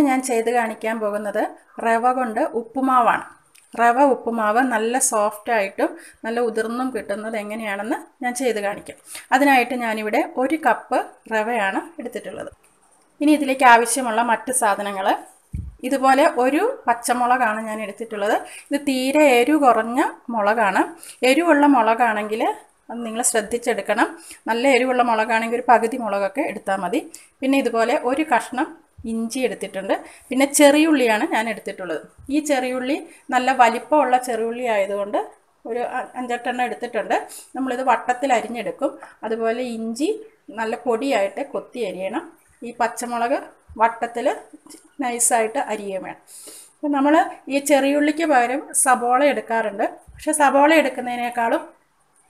ഞാൻ ചെയ്ത് കാണിക്കാൻ പോകുന്നത് റവ കൊണ്ട് ഉപ്പുമാവാണ്. റവ ഉപ്പുമാവ് നല്ല സോഫ്റ്റായിട്ടും നല്ല ഉതിർന്നും കിട്ടുന്നത് എങ്ങനെയാണെന്ന് ഞാൻ ചെയ്ത് കാണിക്കാം. അതിനായിട്ട് ഞാനിവിടെ ഒരു കപ്പ് റവയാണ് എടുത്തിട്ടുള്ളത്. ഇനി ഇതിലേക്ക് ആവശ്യമുള്ള മറ്റ് സാധനങ്ങൾ ഇതുപോലെ ഒരു പച്ചമുളകാണ് ഞാൻ എടുത്തിട്ടുള്ളത്. ഇത് തീരെ എരു കുറഞ്ഞ മുളകാണ്. എരിവുള്ള മുളകാണെങ്കിൽ അത് നിങ്ങൾ ശ്രദ്ധിച്ചെടുക്കണം. നല്ല എരിവുള്ള മുളകാണെങ്കിൽ ഒരു പകുതി മുളകൊക്കെ എടുത്താൽ മതി. പിന്നെ ഇതുപോലെ ഒരു കഷ്ണം ഇഞ്ചി എടുത്തിട്ടുണ്ട്. പിന്നെ ചെറിയുള്ളിയാണ് ഞാൻ എടുത്തിട്ടുള്ളത്. ഈ ചെറിയുള്ളി നല്ല വലിപ്പമുള്ള ചെറിയുള്ളി ആയതുകൊണ്ട് ഒരു അഞ്ചെട്ടെണ്ണം എടുത്തിട്ടുണ്ട്. നമ്മളിത് വട്ടത്തിൽ അരിഞ്ഞെടുക്കും. അതുപോലെ ഇഞ്ചി നല്ല പൊടിയായിട്ട് കൊത്തി അരിയണം. ഈ പച്ചമുളക് വട്ടത്തിൽ നൈസായിട്ട് അരിയുകയും വേണം. അപ്പം നമ്മൾ ഈ ചെറിയുള്ളിക്ക് പകരം സബോള എടുക്കാറുണ്ട്. പക്ഷെ സബോള എടുക്കുന്നതിനേക്കാളും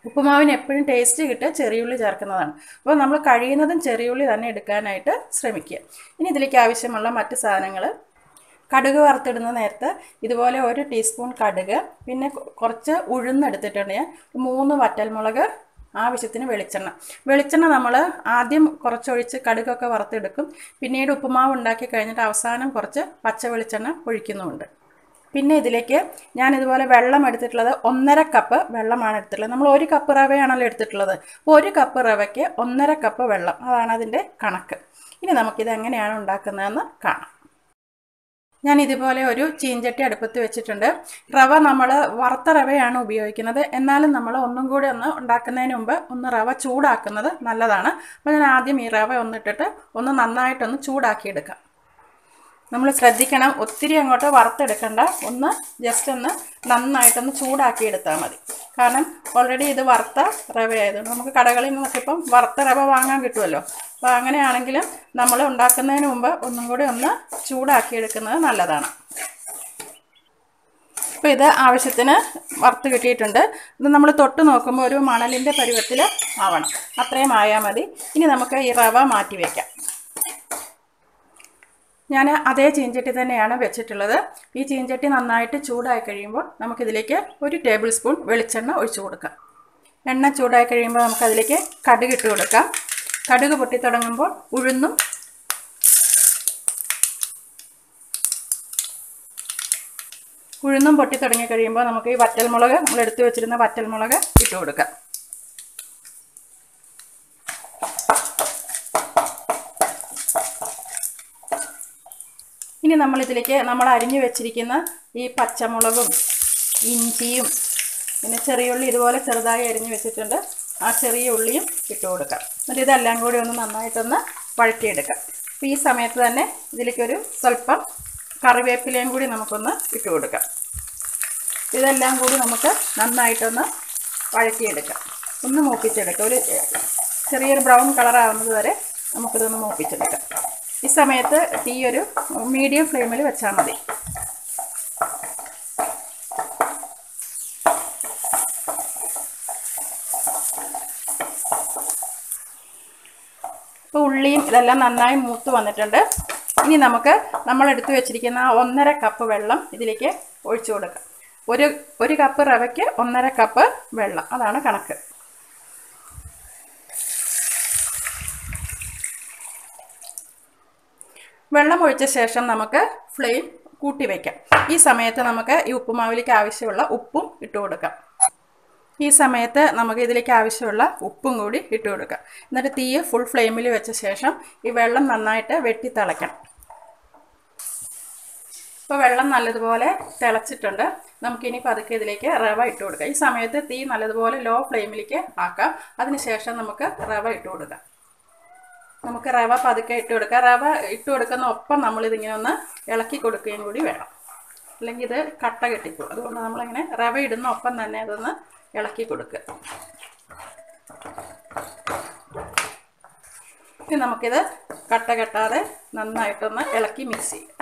ഉപ്പുമാവിന് എപ്പോഴും ടേസ്റ്റ് കിട്ടുക ചെറിയുള്ളി ചേർക്കുന്നതാണ്. അപ്പോൾ നമ്മൾ കഴിയുന്നതും ചെറിയുള്ളി തന്നെ എടുക്കാനായിട്ട് ശ്രമിക്കുക. ഇനി ഇതിലേക്ക് ആവശ്യമുള്ള മറ്റ് സാധനങ്ങൾ കടുക് വറുത്തിടുന്ന നേരത്ത് ഇതുപോലെ ഒരു ടീസ്പൂൺ കടുക് പിന്നെ കുറച്ച് ഉഴുന്നെടുത്തിട്ടുണ്ട് ഞാൻ. മൂന്ന് വറ്റൽമുളക് ആവശ്യത്തിന് വെളിച്ചെണ്ണ. വെളിച്ചെണ്ണ നമ്മൾ ആദ്യം കുറച്ചൊഴിച്ച് കടുകൊക്കെ വറുത്തെടുക്കും. പിന്നീട് ഉപ്പുമാവ് ഉണ്ടാക്കി കഴിഞ്ഞിട്ട് അവസാനം കുറച്ച് പച്ച വെളിച്ചെണ്ണ ഒഴിക്കുന്നുമുണ്ട്. പിന്നെ ഇതിലേക്ക് ഞാൻ ഇതുപോലെ വെള്ളം എടുത്തിട്ടുള്ളത് ഒന്നര കപ്പ് വെള്ളമാണ് എടുത്തിട്ടുള്ളത്. നമ്മൾ ഒരു കപ്പ് റവയാണല്ലോ എടുത്തിട്ടുള്ളത്. അപ്പോൾ ഒരു കപ്പ് റവയ്ക്ക് ഒന്നര കപ്പ് വെള്ളം. അതാണ് അതിന്റെ കണക്ക്. ഇനി നമുക്കിത് എങ്ങനെയാണ് ഉണ്ടാക്കുന്നതെന്ന് കാണാം. ഞാൻ ഇതുപോലെ ഒരു ചീഞ്ചട്ടി അടുപ്പത്ത് വെച്ചിട്ടുണ്ട്. റവ നമ്മൾ വറുത്ത റവയാണ് ഉപയോഗിക്കുന്നത്. എന്നാലും നമ്മൾ ഒന്നും കൂടി ഒന്ന് ഉണ്ടാക്കുന്നതിന് മുമ്പ് ഒന്ന് റവ ചൂടാക്കുന്നത് നല്ലതാണ്. അപ്പോൾ ഞാൻ ആദ്യം ഈ റവ ഒന്നിട്ടിട്ട് ഒന്ന് നന്നായിട്ടൊന്ന് ചൂടാക്കിയെടുക്കാം. നമ്മൾ ശ്രദ്ധിക്കണം ഒത്തിരി അങ്ങോട്ട് വറുത്തെടുക്കണ്ട. ഒന്ന് ജസ്റ്റ് ഒന്ന് നന്നായിട്ടൊന്ന് ചൂടാക്കി എടുത്താൽ മതി. കാരണം ഓൾറെഡി ഇത് വറുത്ത റവ ആയതുകൊണ്ട് നമുക്ക് കടകളിൽ നിന്നൊക്കെ ഇപ്പം വറുത്ത റവ വാങ്ങാൻ കിട്ടുമല്ലോ അപ്പോൾ അങ്ങനെയാണെങ്കിലും നമ്മൾ ഉണ്ടാക്കുന്നതിന് മുമ്പ് ഒന്നും കൂടി ഒന്ന് ചൂടാക്കി എടുക്കുന്നത് നല്ലതാണ്. അപ്പോൾ ഇത് ആവശ്യത്തിന് വറുത്ത് കിട്ടിയിട്ടുണ്ട്. ഇത് നമ്മൾ തൊട്ട് നോക്കുമ്പോൾ ഒരു മണലിന്റെ പരുവത്തിൽ ആവണം. അത്രയും ആയാൽ മതി. ഇനി നമുക്ക് ഈ റവ മാറ്റി വയ്ക്കാം ഞാൻ അതേ ചീഞ്ചട്ടി തന്നെയാണ് വെച്ചിട്ടുള്ളത്. ഈ ചീഞ്ചട്ടി നന്നായിട്ട് ചൂടായി കഴിയുമ്പോൾ നമുക്കിതിലേക്ക് ഒരു ടേബിൾ സ്പൂൺ വെളിച്ചെണ്ണ ഒഴിച്ചു കൊടുക്കാം. എണ്ണ ചൂടായി കഴിയുമ്പോൾ നമുക്കതിലേക്ക് കടുക് ഇട്ട് കൊടുക്കാം. കടുക് പൊട്ടി തുടങ്ങുമ്പോൾ ഉഴുന്നും ഉഴുന്നും പൊട്ടി തുടങ്ങി കഴിയുമ്പോൾ നമുക്ക് ഈ വറ്റൽമുളക് നമ്മൾ എടുത്തു വെച്ചിരുന്ന വറ്റൽമുളക് ഇട്ട് കൊടുക്കാം. ഇനി നമ്മളിതിലേക്ക് നമ്മൾ അരിഞ്ഞു വെച്ചിരിക്കുന്ന ഈ പച്ചമുളകും ഇഞ്ചിയും പിന്നെ ചെറിയ ഉള്ളി ഇതുപോലെ ചെറുതായി അരിഞ്ഞു വെച്ചിട്ടുണ്ട്. ആ ചെറിയ ഉള്ളിയും ഇട്ട് കൊടുക്കാം. എന്നിട്ട് ഇതെല്ലാം കൂടി ഒന്ന് നന്നായിട്ടൊന്ന് വഴറ്റിയെടുക്കാം. അപ്പോൾ ഈ സമയത്ത് തന്നെ ഇതിലേക്കൊരു സ്വല്പം കറിവേപ്പിലയും കൂടി നമുക്കൊന്ന് ഇട്ട് കൊടുക്കാം. ഇതെല്ലാം കൂടി നമുക്ക് നന്നായിട്ടൊന്ന് വഴറ്റിയെടുക്കാം. ഒന്ന് മൂപ്പിച്ചെടുക്കാം. ഒരു ചെറിയൊരു ബ്രൗൺ കളറാവുന്നത് വരെ നമുക്കിതൊന്ന് മൂപ്പിച്ചെടുക്കാം. ഈ സമയത്ത് തീ ഒരു മീഡിയം ഫ്ലെയിമിൽ വെച്ചാൽ മതി. ഇപ്പോൾ ഉള്ളിയും ഇതെല്ലാം നന്നായി മൂത്ത് വന്നിട്ടുണ്ട്. ഇനി നമുക്ക് നമ്മൾ എടുത്തു വെച്ചിരിക്കുന്ന ഒന്നര കപ്പ് വെള്ളം ഇതിലേക്ക് ഒഴിച്ചു കൊടുക്കാം. ഒരു ഒരു കപ്പ് റവയ്ക്ക് ഒന്നര കപ്പ് വെള്ളം. അതാണ് കണക്ക്. വെള്ളം ഒഴിച്ച ശേഷം നമുക്ക് ഫ്ലെയിം കൂട്ടി വയ്ക്കാം ഈ സമയത്ത് നമുക്ക് ഈ ഉപ്പുമാവിലേക്ക് ആവശ്യമുള്ള ഉപ്പും ഇട്ട് കൊടുക്കാം. ഈ സമയത്ത് നമുക്ക് ഇതിലേക്ക് ആവശ്യമുള്ള ഉപ്പും കൂടി ഇട്ട് കൊടുക്കാം. എന്നിട്ട് തീ ഫുൾ ഫ്ലെയിമിൽ വെച്ച ശേഷം ഈ വെള്ളം നന്നായിട്ട് വെട്ടി തിളയ്ക്കണം. ഇപ്പോൾ വെള്ളം നല്ലതുപോലെ തിളച്ചിട്ടുണ്ട്. നമുക്കിനി പതുക്കെ ഇതിലേക്ക് റവ ഇട്ട് കൊടുക്കാം. ഈ സമയത്ത് തീ നല്ലതുപോലെ ലോ ഫ്ലെയിമിലേക്ക് ആക്കാം. അതിനുശേഷം നമുക്ക് റവ ഇട്ട് കൊടുക്കാം. നമുക്ക് റവ പതുക്കെ ഇട്ട് കൊടുക്കാം. റവ ഇട്ട് കൊടുക്കുന്ന ഒപ്പം നമ്മളിതിങ്ങനെ ഒന്ന് ഇളക്കി കൊടുക്കുകയും കൂടി വേണം. അല്ലെങ്കിൽ ഇത് കട്ട കെട്ടിക്കും അതുകൊണ്ട് നമ്മളിങ്ങനെ റവ ഇടുന്ന ഒപ്പം തന്നെ അതൊന്ന് ഇളക്കി കൊടുക്കുക. ഇനി നമുക്കിത് കട്ട കെട്ടാതെ നന്നായിട്ടൊന്ന് ഇളക്കി മിക്സ് ചെയ്യാം.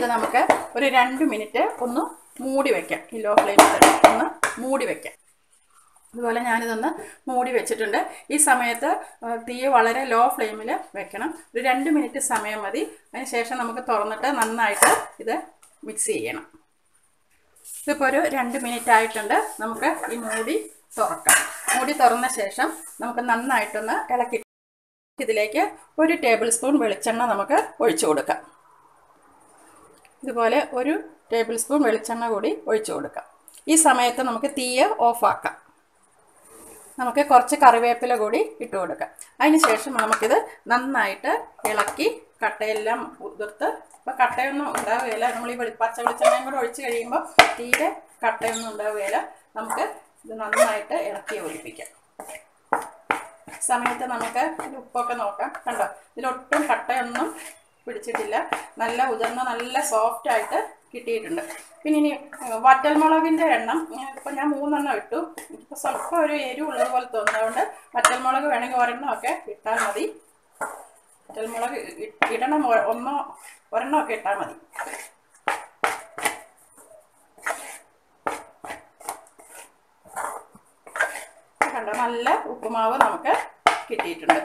ഇത് നമുക്ക് ഒരു രണ്ട് മിനിറ്റ് ഒന്ന് മൂടി വയ്ക്കാം ഈ ലോ ഫ്ലെയിമിൽ ഒന്ന് മൂടി വയ്ക്കാം അതുപോലെ ഞാനിതൊന്ന് മൂടി വെച്ചിട്ടുണ്ട്. ഈ സമയത്ത് തീ വളരെ ലോ ഫ്ലെയിമിൽ വെക്കണം. ഒരു രണ്ട് മിനിറ്റ് സമയം മതി. അതിന് ശേഷം നമുക്ക് തുറന്നിട്ട് നന്നായിട്ട് ഇത് മിക്സ് ചെയ്യണം. ഇതിപ്പോൾ ഒരു രണ്ട് മിനിറ്റ് ആയിട്ടുണ്ട്. നമുക്ക് ഈ മൂടി തുറക്കാം. മൂടി തുറന്ന ശേഷം നമുക്ക് നന്നായിട്ടൊന്ന് ഇളക്കി ഇതിലേക്ക് ഒരു ടേബിൾ സ്പൂൺ വെളിച്ചെണ്ണ നമുക്ക് ഒഴിച്ചു കൊടുക്കാം. ഇതുപോലെ ഒരു ടേബിൾ സ്പൂൺ വെളിച്ചെണ്ണ കൂടി ഒഴിച്ചു കൊടുക്കാം. ഈ സമയത്ത് നമുക്ക് തീയ് ഓഫാക്കാം നമുക്ക് കുറച്ച് കറിവേപ്പില കൂടി ഇട്ട് കൊടുക്കാം. അതിന് ശേഷം നമുക്കിത് നന്നായിട്ട് ഇളക്കി കട്ടയെല്ലാം ഉതിർത്ത് ഇപ്പോൾ കട്ടയൊന്നും ഉണ്ടാവുകയില്ല. നമ്മൾ ഈ പച്ച വെളിച്ചെണ്ണയും കൂടെ ഒഴിച്ച് കഴിയുമ്പോൾ തീരെ കട്ടയൊന്നും ഉണ്ടാവുകയില്ല. നമുക്ക് ഇത് നന്നായിട്ട് ഇളക്കി ഒഴിപ്പിക്കാം സമയത്ത് നമുക്ക് ഉപ്പൊക്കെ നോക്കാം. കണ്ടോ? ഇതിലൊട്ടും കട്ടയൊന്നും പിടിച്ചിട്ടില്ല. നല്ല ഉതിർന്ന നല്ല സോഫ്റ്റ് ആയിട്ട് കിട്ടിയിട്ടുണ്ട്. പിന്നെ ഇനി വറ്റൽമുളകിന്റെ എണ്ണം ഇപ്പം ഞാൻ മൂന്നെണ്ണം ഇട്ടു. ഇപ്പോൾ സ്വല്പം ഒരു എരിവുള്ളത് പോലെ തോന്നുന്നതുകൊണ്ട് വറ്റൽമുളക് വേണമെങ്കിൽ ഒരെണ്ണം ഒക്കെ ഇട്ടാൽ മതി. വറ്റൽമുളക് ഇടണം. ഒന്നോ ഒരെണ്ണം ഒക്കെ ഇട്ടാൽ മതി. കണ്ടോ? നല്ല ഉപ്പുമാവ് നമുക്ക് കിട്ടിയിട്ടുണ്ട്.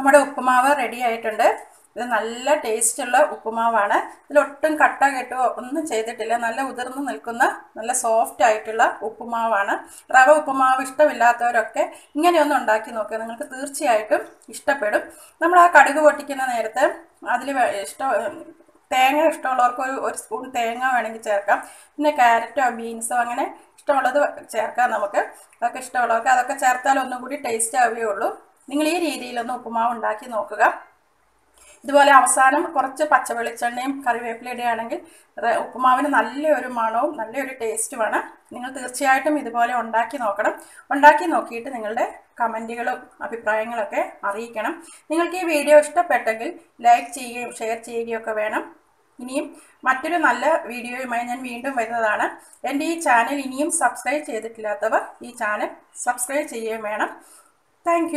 നമ്മുടെ ഉപ്പുമാവ് റെഡി ആയിട്ടുണ്ട്. ഇത് നല്ല ടേസ്റ്റുള്ള ഉപ്പുമാവാണ്. ഇതിലൊട്ടും കട്ട കെട്ടോ ഒന്നും ചെയ്തിട്ടില്ല. നല്ല ഉതിർന്ന് നിൽക്കുന്ന നല്ല സോഫ്റ്റ് ആയിട്ടുള്ള ഉപ്പുമാവാണ്. റവ ഉപ്പുമാവ് ഇഷ്ടമില്ലാത്തവരൊക്കെ ഇങ്ങനെയൊന്നും ഉണ്ടാക്കി നോക്കുക നിങ്ങൾക്ക് തീർച്ചയായിട്ടും ഇഷ്ടപ്പെടും. നമ്മൾ ആ കടുക് പൊട്ടിക്കുന്ന നേരത്ത് അതിൽ ഇഷ്ടം തേങ്ങ ഇഷ്ടമുള്ളവർക്ക് ഒരു ഒരു സ്പൂൺ തേങ്ങ വേണമെങ്കിൽ ചേർക്കാം. പിന്നെ ക്യാരറ്റോ ബീൻസോ അങ്ങനെ ഇഷ്ടമുള്ളത് ചേർക്കാം നമുക്ക്. അതൊക്കെ ഇഷ്ടമുള്ളവർക്ക് അതൊക്കെ ചേർത്താൽ ഒന്നും കൂടി ടേസ്റ്റ് ആവുകയുള്ളൂ. നിങ്ങൾ ഈ രീതിയിലൊന്ന് ഉപ്പുമാവ് ഉണ്ടാക്കി നോക്കുക. ഇതുപോലെ അവസാനം കുറച്ച് പച്ച വെളിച്ചെണ്ണയും കറിവേപ്പിലയുടെയാണെങ്കിൽ ഉപ്പുമാവിന് നല്ലൊരു മണവും നല്ലൊരു ടേസ്റ്റുമാണ് നിങ്ങൾ തീർച്ചയായിട്ടും ഇതുപോലെ ഉണ്ടാക്കി നോക്കണം. ഉണ്ടാക്കി നോക്കിയിട്ട് നിങ്ങളുടെ കമന്റുകളും അഭിപ്രായങ്ങളൊക്കെ അറിയിക്കണം. നിങ്ങൾക്ക് ഈ വീഡിയോ ഇഷ്ടപ്പെട്ടെങ്കിൽ ലൈക്ക് ചെയ്യുകയും ഷെയർ ചെയ്യുകയൊക്കെ വേണം. ഇനിയും മറ്റൊരു നല്ല വീഡിയോയുമായി ഞാൻ വീണ്ടും വരുന്നതാണ്. എന്റെ ഈ ചാനൽ ഇനിയും സബ്സ്ക്രൈബ് ചെയ്തിട്ടില്ലാത്തവർ ഈ ചാനൽ സബ്സ്ക്രൈബ് ചെയ്യുകയും വേണം. താങ്ക്